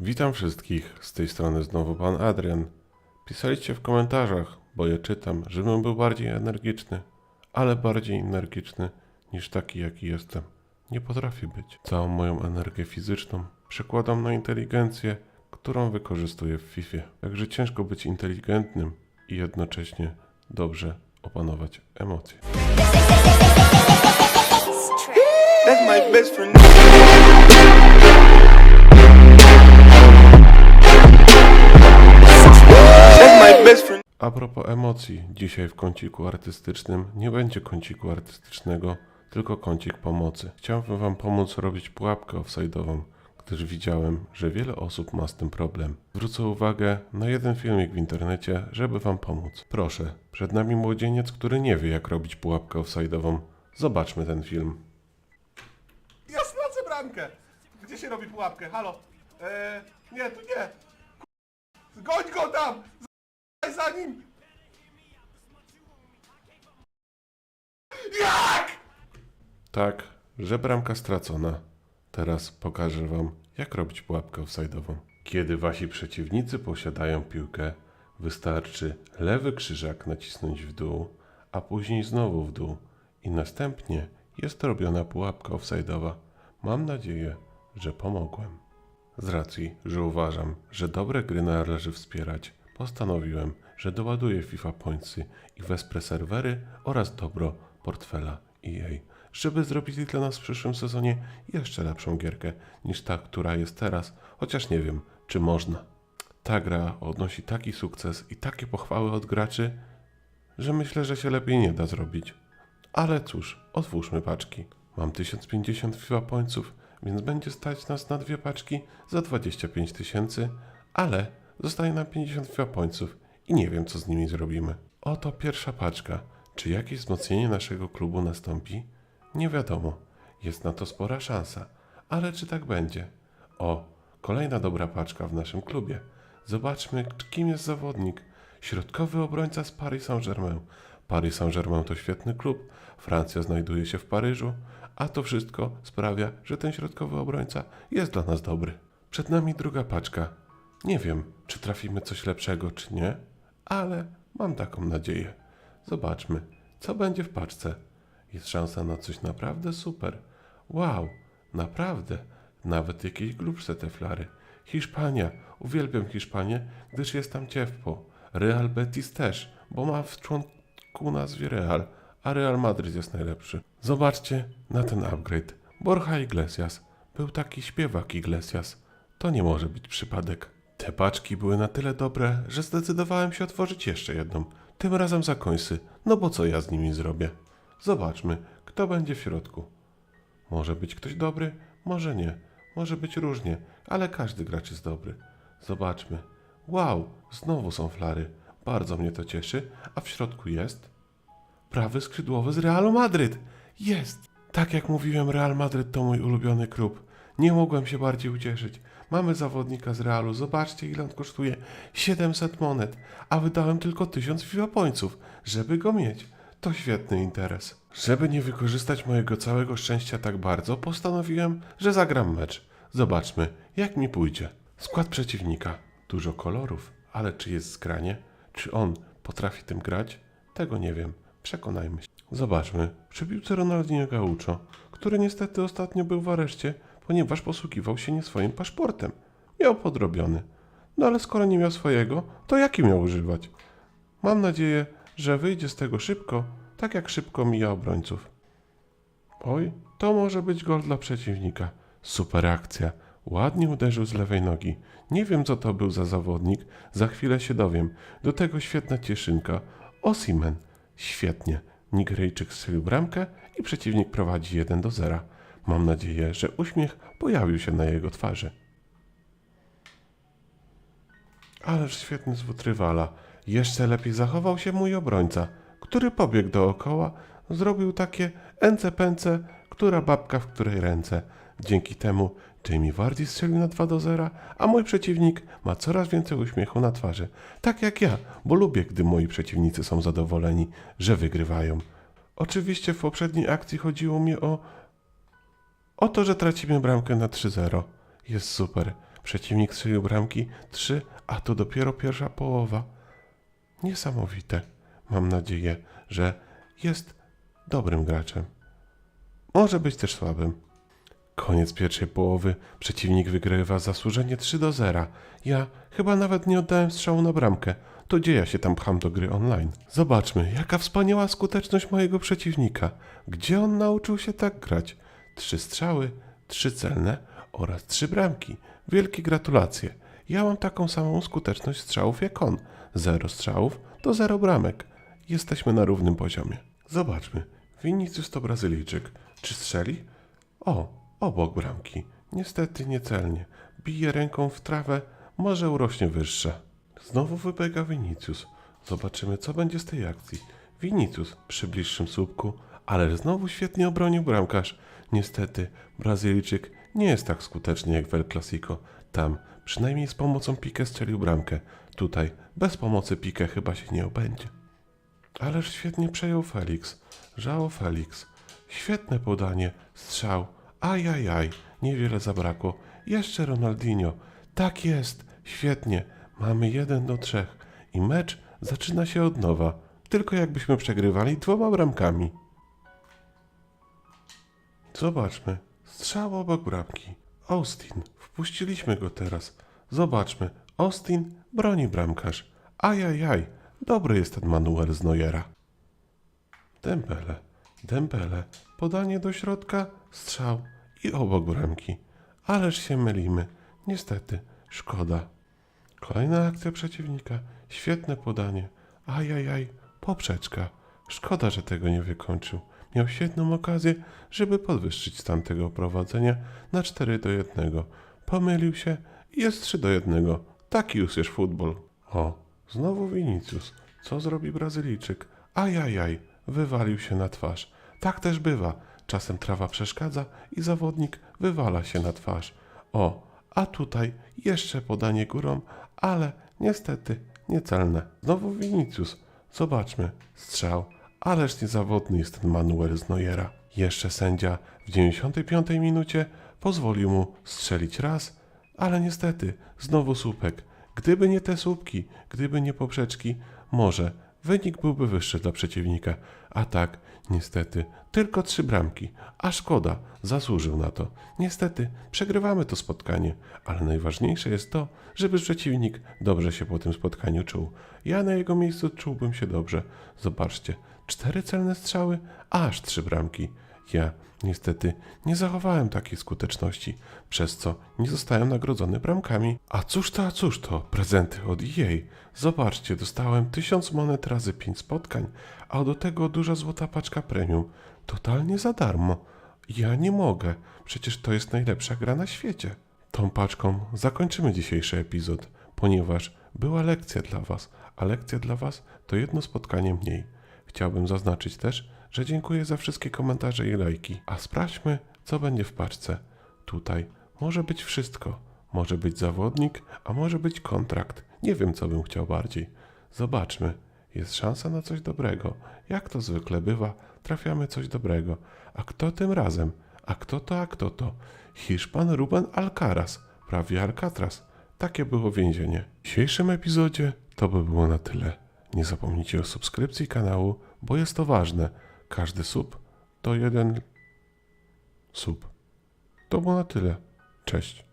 Witam wszystkich, z tej strony znowu pan Adrian. Pisaliście w komentarzach, bo je czytam, żebym był bardziej energiczny, ale bardziej energiczny niż taki jaki jestem. Nie potrafię być. Całą moją energię fizyczną przekładam na inteligencję, którą wykorzystuję w FIFA. Także ciężko być inteligentnym i jednocześnie dobrze opanować emocje. That's my best friend. A propos emocji, dzisiaj w kąciku artystycznym nie będzie kąciku artystycznego, tylko kącik pomocy. Chciałbym Wam pomóc robić pułapkę offside'ową, gdyż widziałem, że wiele osób ma z tym problem. Zwrócę uwagę na jeden filmik w internecie, żeby Wam pomóc. Proszę, przed nami młodzieniec, który nie wie jak robić pułapkę offside'ową. Zobaczmy ten film. Ja stracę bramkę! Gdzie się robi pułapkę? Halo? Eee, nie, tu nie! Goń go tam! Za nim! Jak? Tak, że bramka stracona. Teraz pokażę Wam, jak robić pułapkę offside'ową. Kiedy Wasi przeciwnicy posiadają piłkę, wystarczy lewy krzyżak nacisnąć w dół, a później znowu w dół i następnie jest robiona pułapka offside'owa. Mam nadzieję, że pomogłem. Z racji, że uważam, że dobre gry należy wspierać, postanowiłem, że doładuję FIFA Pointsy i wesprę serwery oraz dobro portfela EA, żeby zrobić dla nas w przyszłym sezonie jeszcze lepszą gierkę niż ta, która jest teraz, chociaż nie wiem, czy można. Ta gra odnosi taki sukces i takie pochwały od graczy, że myślę, że się lepiej nie da zrobić. Ale cóż, otwórzmy paczki. Mam 1050 FIFA Pointsów, więc będzie stać nas na dwie paczki za 25 tysięcy, ale zostaje nam 50 FIFA Pointsów i nie wiem, co z nimi zrobimy. Oto pierwsza paczka. Czy jakieś wzmocnienie naszego klubu nastąpi? Nie wiadomo. Jest na to spora szansa. Ale czy tak będzie? O, kolejna dobra paczka w naszym klubie. Zobaczmy, kim jest zawodnik. Środkowy obrońca z Paris Saint-Germain. Paris Saint-Germain to świetny klub. Francja znajduje się w Paryżu, a to wszystko sprawia, że ten środkowy obrońca jest dla nas dobry. Przed nami druga paczka. Nie wiem, czy trafimy coś lepszego, czy nie, ale mam taką nadzieję. Zobaczmy, co będzie w paczce. Jest szansa na coś naprawdę super. Wow, naprawdę, nawet jakieś grubsze te flary. Hiszpania, uwielbiam Hiszpanię, gdyż jest tam ciepło. Real Betis też, bo ma w członku nazwie Real, a Real Madryt jest najlepszy. Zobaczcie na ten upgrade. Borja Iglesias. Był taki śpiewak Iglesias. To nie może być przypadek. Te paczki były na tyle dobre, że zdecydowałem się otworzyć jeszcze jedną. Tym razem za końsy, no bo co ja z nimi zrobię? Zobaczmy, kto będzie w środku. Może być ktoś dobry, może nie. Może być różnie, ale każdy gracz jest dobry. Zobaczmy. Wow, znowu są flary. Bardzo mnie to cieszy, a w środku jest prawy skrzydłowy z Realu Madryt. Jest! Tak jak mówiłem, Real Madryt to mój ulubiony klub. Nie mogłem się bardziej ucieszyć. Mamy zawodnika z Realu. Zobaczcie, ile on kosztuje. 700 monet, a wydałem tylko 1000 FIFA Pointsów, żeby go mieć. To świetny interes. Żeby nie wykorzystać mojego całego szczęścia tak bardzo, postanowiłem, że zagram mecz. Zobaczmy, jak mi pójdzie. Skład przeciwnika. Dużo kolorów, ale czy jest zgranie? Czy on potrafi tym grać? Tego nie wiem. Przekonajmy się. Zobaczmy. Przy piłce Ronaldinho Gaucho, który niestety ostatnio był w areszcie, ponieważ posługiwał się nie swoim paszportem. Miał podrobiony. No ale skoro nie miał swojego, to jaki miał używać? Mam nadzieję, że wyjdzie z tego szybko, tak jak szybko mija obrońców. Oj, to może być gol dla przeciwnika. Super akcja. Ładnie uderzył z lewej nogi. Nie wiem, co to był za zawodnik. Za chwilę się dowiem. Do tego świetna cieszynka. Osimen. Świetnie. Nigeryjczyk strzelił bramkę i przeciwnik prowadzi 1 do 0. Mam nadzieję, że uśmiech pojawił się na jego twarzy. Ależ świetny zwód rywala. Jeszcze lepiej zachował się mój obrońca, który pobiegł dookoła, zrobił takie ence-pęce, która babka w której ręce. Dzięki temu Jamie Vardy strzelił na 2 do 0, a mój przeciwnik ma coraz więcej uśmiechu na twarzy. Tak jak ja, bo lubię, gdy moi przeciwnicy są zadowoleni, że wygrywają. Oczywiście w poprzedniej akcji chodziło mi o... o to, że tracimy bramkę na 3-0. Jest super. Przeciwnik strzelił bramki 3, a to dopiero pierwsza połowa. Niesamowite. Mam nadzieję, że jest dobrym graczem. Może być też słabym. Koniec pierwszej połowy. Przeciwnik wygrywa zasłużenie 3 do 0. Ja chyba nawet nie oddałem strzału na bramkę. To gdzie ja się tam pcham do gry online? Zobaczmy, jaka wspaniała skuteczność mojego przeciwnika. Gdzie on nauczył się tak grać? Trzy strzały, trzy celne oraz trzy bramki. Wielkie gratulacje. Ja mam taką samą skuteczność strzałów jak on. Zero strzałów to zero bramek. Jesteśmy na równym poziomie. Zobaczmy. Vinicius to Brazylijczyk. Czy strzeli? O, obok bramki. Niestety niecelnie. Bije ręką w trawę, może urośnie wyższa. Znowu wybiega Vinicius. Zobaczymy, co będzie z tej akcji. Vinicius przy bliższym słupku, ale znowu świetnie obronił bramkarz. Niestety, Brazylijczyk nie jest tak skuteczny jak w El Clasico. Tam przynajmniej z pomocą Pique strzelił bramkę. Tutaj bez pomocy Pique chyba się nie obędzie. Ależ świetnie przejął Felix. Żało Felix. Świetne podanie. Strzał. Ajajaj. Niewiele zabrakło. Jeszcze Ronaldinho. Tak jest. Świetnie. Mamy jeden do trzech. I mecz zaczyna się od nowa. Tylko jakbyśmy przegrywali dwoma bramkami. Zobaczmy. Strzał obok bramki. Austin. Wpuściliśmy go teraz. Zobaczmy. Austin broni bramkarz. Ajajaj. Dobry jest ten Manuel z Neuera. Dembele. Dembele. Podanie do środka. Strzał. I obok bramki. Ależ się mylimy. Niestety. Szkoda. Kolejna akcja przeciwnika. Świetne podanie. Ajajaj. Poprzeczka. Szkoda, że tego nie wykończył. Miał świetną okazję, żeby podwyższyć stan tego prowadzenia na 4 do 1. Pomylił się i jest 3 do 1. Taki już jest futbol. O, znowu Vinicius. Co zrobi Brazylijczyk? Ajajaj, wywalił się na twarz. Tak też bywa. Czasem trawa przeszkadza i zawodnik wywala się na twarz. O, a tutaj jeszcze podanie górą, ale niestety niecelne. Znowu Vinicius. Zobaczmy. Strzał. Ależ niezawodny jest ten Manuel z Neuera. Jeszcze sędzia w 95 minucie pozwolił mu strzelić raz, ale niestety znowu słupek. Gdyby nie te słupki, gdyby nie poprzeczki, może wynik byłby wyższy dla przeciwnika. A tak, niestety, tylko trzy bramki. A szkoda, zasłużył na to. Niestety, przegrywamy to spotkanie, ale najważniejsze jest to, żeby przeciwnik dobrze się po tym spotkaniu czuł. Ja na jego miejscu czułbym się dobrze. Zobaczcie, cztery celne strzały, aż trzy bramki. Ja niestety nie zachowałem takiej skuteczności, przez co nie zostałem nagrodzony bramkami. A cóż to, a cóż to, prezenty od EA. Zobaczcie, dostałem tysiąc monet razy pięć spotkań, a do tego duża złota paczka premium. Totalnie za darmo. Ja nie mogę, przecież to jest najlepsza gra na świecie. Tą paczką zakończymy dzisiejszy epizod, ponieważ była lekcja dla Was, a lekcja dla Was to jedno spotkanie mniej. Chciałbym zaznaczyć też, że dziękuję za wszystkie komentarze i lajki. A sprawdźmy, co będzie w paczce. Tutaj może być wszystko. Może być zawodnik, a może być kontrakt. Nie wiem, co bym chciał bardziej. Zobaczmy. Jest szansa na coś dobrego. Jak to zwykle bywa, trafiamy coś dobrego. A kto tym razem? A kto to, a kto to? Hiszpan Ruben Alcaraz, prawie Alcatraz. Takie było więzienie. W dzisiejszym epizodzie to by było na tyle. Nie zapomnijcie o subskrypcji kanału, bo jest to ważne. Każdy sub to jeden sub. To było na tyle. Cześć.